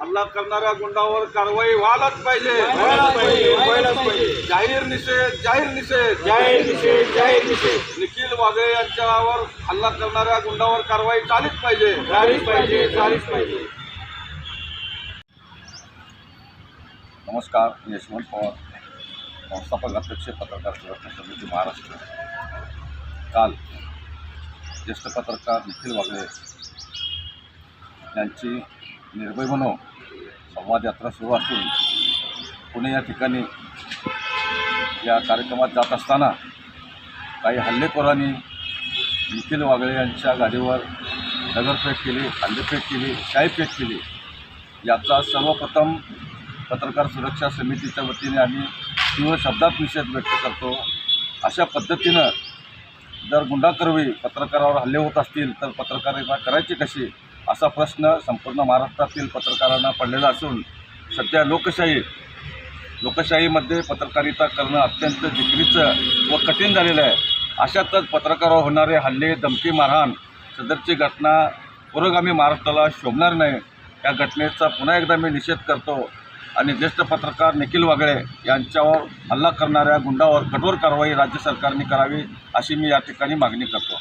हल्ला करणाऱ्या गुंडावर कारवाई व्हायलाच पाहिजे. जाहीर निषेध जाहीर निषेध. जाहीर निषेध जाहीर निषेध. निखिल वाघे यांच्यावर हल्ला करणाऱ्या गुंडावर कारवाई झालीच पाहिजे. झालीच पाहिजे झालीच पाहिजे. नमस्कार यशवंत पवार. संस्थापक अध्यक्ष पत्रकार सुरक्षा समिती महाराष्ट्र. काल ज्येष्ठ पत्रकार निखिल वागळे यांची निर्भय म्हणून संवाद यात्रा सुरू असून पुणे या ठिकाणी या कार्यक्रमात जात असताना काही हल्लेखोरांनी निखिल वागळे यांच्या गाडीवर दगडफेक केली हल्लेफेक केली शाईफेक केली. याचा सर्वप्रथम पत्रकार सुरक्षा समितीच्या वतीने आम्ही तीव्र शब्दात निषेध व्यक्त करतो. अशा पद्धतीनं जर गुंडाकरवी पत्रकारावर हल्ले होत असतील तर पत्रकारिता करायची कशी असा प्रश्न संपूर्ण महाराष्ट्रातील पत्रकारांना पडलेला असून सध्या लोकशाही लोकशाहीमध्ये पत्रकारिता करणं अत्यंत जिकरीचं व कठीण झालेलं आहे. अशातच पत्रकारावर होणारे हल्ले धमकी मारहाण सदरची घटना पुरोगामी महाराष्ट्राला शोभणार नाही. या घटनेचा पुन्हा एकदा मी निषेध करतो आणि ज्येष्ठ पत्रकार निखिल वागळे यांच्यावर हल्ला करणाऱ्या गुंडावर कठोर कारवाई राज्य सरकारने करावी अशी मी या ठिकाणी मागणी करतो.